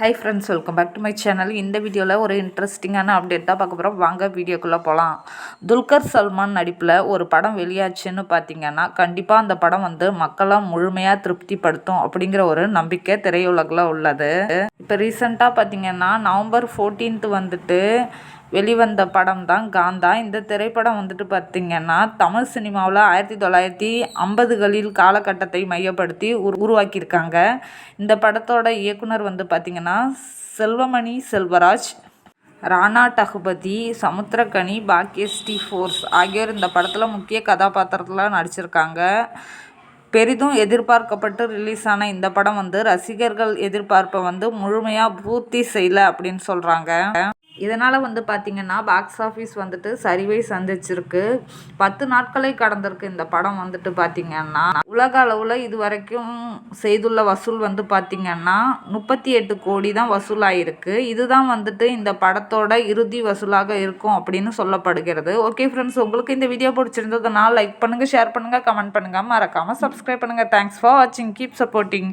Hi friends welcome back to my channel இந்த வீடியோவில் ஒரு இன்ட்ரெஸ்டிங்கான அப்டேட் தான் பார்க்க போகிறோம் வாங்க வீடியோக்குள்ளே போகலாம் துல்கர் சல்மான் நடிப்பில் ஒரு படம் வெளியாச்சுன்னு பார்த்தீங்கன்னா கண்டிப்பாக அந்த படம் வந்து மக்களாக முழுமையாக திருப்திப்படுத்தும் அப்படிங்கிற ஒரு நம்பிக்கை திரையுலகில் உள்ளது. இப்போ ரீசெண்டாக பார்த்தீங்கன்னா நவம்பர் ஃபோர்டீன்த்து வந்துட்டு வெளிவந்த படம் தான் காந்தா. இந்த திரைப்படம் வந்துட்டு பார்த்திங்கன்னா தமிழ் சினிமாவில் ஆயிரத்தி தொள்ளாயிரத்தி ஐம்பதுகளில் காலகட்டத்தை மையப்படுத்தி உரு உருவாக்கியிருக்காங்க. இந்த படத்தோட இயக்குனர் வந்து பார்த்திங்கன்னா செல்வமணி செல்வராஜ் ராணா டகுபதி சமுத்திரகனி பாக்யஸ்ரீ ஃபோர்ஸ் ஆகியோர் இந்த படத்தில் முக்கிய கதாபாத்திரத்தில் நடிச்சிருக்காங்க. பெரிதும் எதிர்பார்க்கப்பட்டு ரிலீஸ் ஆன இந்த படம் வந்து ரசிகர்கள் எதிர்பார்ப்பை வந்து முழுமையாக பூர்த்தி செய்யலை அப்படின்னு சொல்கிறாங்க இதனால் வந்து பார்த்திங்கன்னா பாக்ஸ் ஆஃபீஸ் வந்துட்டு சரிவை சந்திச்சிருக்கு. பத்து நாட்களை கடந்திருக்கு இந்த படம் வந்துட்டு பார்த்திங்கன்னா உலக அளவில் இது வரைக்கும் செய்துள்ள வசூல் வந்து பார்த்திங்கன்னா முப்பத்தி எட்டு கோடி தான் வசூலாகிருக்கு இதுதான் வந்துட்டு இந்த படத்தோட இறுதி வசூலாக இருக்கும் அப்படின்னு சொல்லப்படுகிறது. ஓகே ஃப்ரெண்ட்ஸ் உங்களுக்கு இந்த வீடியோ பிடிச்சிருந்ததுனால் லைக் பண்ணுங்கள் ஷேர் பண்ணுங்கள் கமெண்ட் பண்ணுங்கள் மறக்காமல் சப்ஸ்கிரைப் பண்ணுங்கள் தேங்க்ஸ் ஃபார் வாட்சிங் கீப் சப்போர்ட்டிங்